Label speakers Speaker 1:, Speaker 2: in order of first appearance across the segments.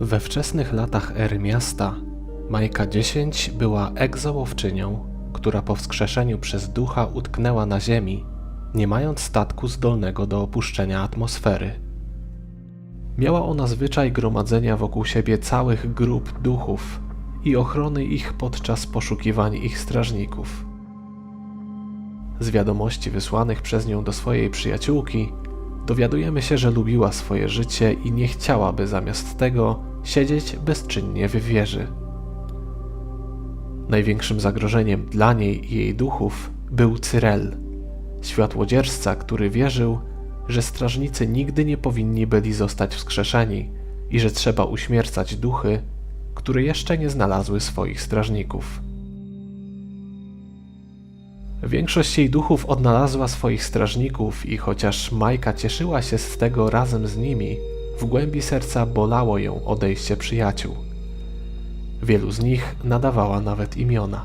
Speaker 1: We wczesnych latach ery miasta Majka 10 była egzołowczynią, która po wskrzeszeniu przez ducha utknęła na ziemi, nie mając statku zdolnego do opuszczenia atmosfery. Miała ona zwyczaj gromadzenia wokół siebie całych grup duchów i ochrony ich podczas poszukiwań ich strażników. Z wiadomości wysłanych przez nią do swojej przyjaciółki dowiadujemy się, że lubiła swoje życie i nie chciałaby zamiast tego siedzieć bezczynnie w wieży. Największym zagrożeniem dla niej i jej duchów był Cyrel, światłodzierżca, który wierzył, że strażnicy nigdy nie powinni byli zostać wskrzeszeni i że trzeba uśmiercać duchy, które jeszcze nie znalazły swoich strażników. Większość jej duchów odnalazła swoich strażników i chociaż Majka cieszyła się z tego razem z nimi, w głębi serca bolało ją odejście przyjaciół. Wielu z nich nadawała nawet imiona.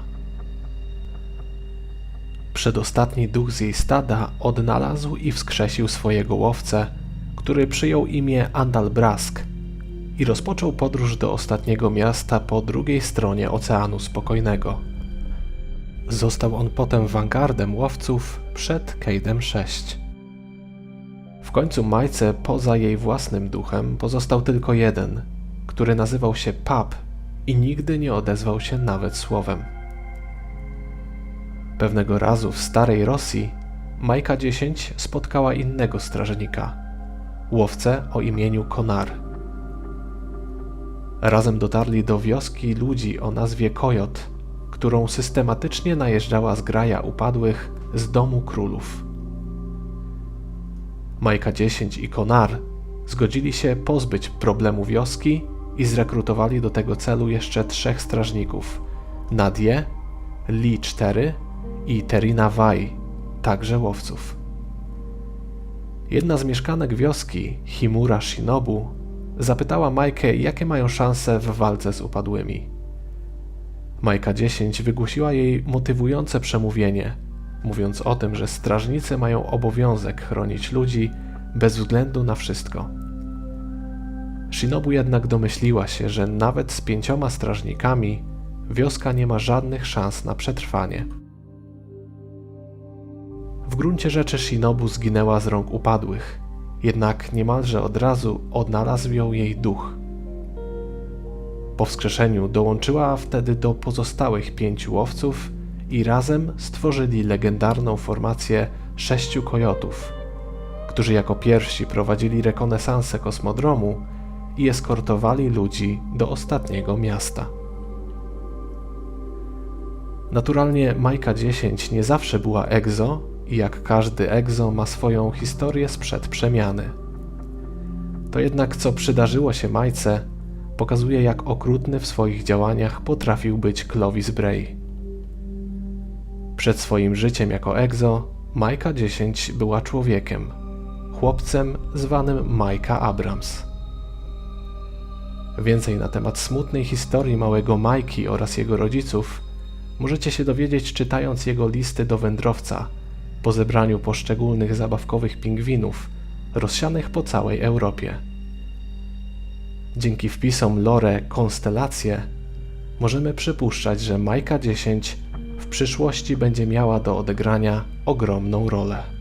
Speaker 1: Przedostatni duch z jej stada odnalazł i wskrzesił swojego łowcę, który przyjął imię Andalbrask i rozpoczął podróż do ostatniego miasta po drugiej stronie Oceanu Spokojnego. Został on potem wangardem łowców przed Kejdem 6. W końcu Majce poza jej własnym duchem pozostał tylko jeden, który nazywał się Pap i nigdy nie odezwał się nawet słowem. Pewnego razu w starej Rosji Majka 10 spotkała innego strażnika, łowcę o imieniu Konar. Razem dotarli do wioski ludzi o nazwie Kojot, którą systematycznie najeżdżała zgraja upadłych z domu królów. Majka 10 i Konar zgodzili się pozbyć problemu wioski i zrekrutowali do tego celu jeszcze trzech strażników: Nadie, Li 4 i Terina Wai, także łowców. Jedna z mieszkanek wioski, Himura Shinobu, zapytała Majkę, jakie mają szanse w walce z upadłymi. Majka 10 wygłosiła jej motywujące przemówienie, mówiąc o tym, że strażnicy mają obowiązek chronić ludzi bez względu na wszystko. Shinobu jednak domyśliła się, że nawet z pięcioma strażnikami wioska nie ma żadnych szans na przetrwanie. W gruncie rzeczy Shinobu zginęła z rąk upadłych, jednak niemalże od razu odnalazł ją jej duch. Po wskrzeszeniu dołączyła wtedy do pozostałych pięciu łowców i razem stworzyli legendarną formację sześciu kojotów, którzy jako pierwsi prowadzili rekonesansę kosmodromu i eskortowali ludzi do ostatniego miasta. Naturalnie Majka 10 nie zawsze była egzo i jak każdy egzo ma swoją historię sprzed przemiany. To jednak co przydarzyło się Majce pokazuje jak okrutny w swoich działaniach potrafił być Clovis Bray. Przed swoim życiem jako egzo Majka 10 była człowiekiem, chłopcem zwanym Majka Abrams. Więcej na temat smutnej historii małego Majki oraz jego rodziców możecie się dowiedzieć czytając jego listy do wędrowca po zebraniu poszczególnych zabawkowych pingwinów rozsianych po całej Europie. Dzięki wpisom lore Konstelacje możemy przypuszczać, że Majka 10 w przyszłości będzie miała do odegrania ogromną rolę.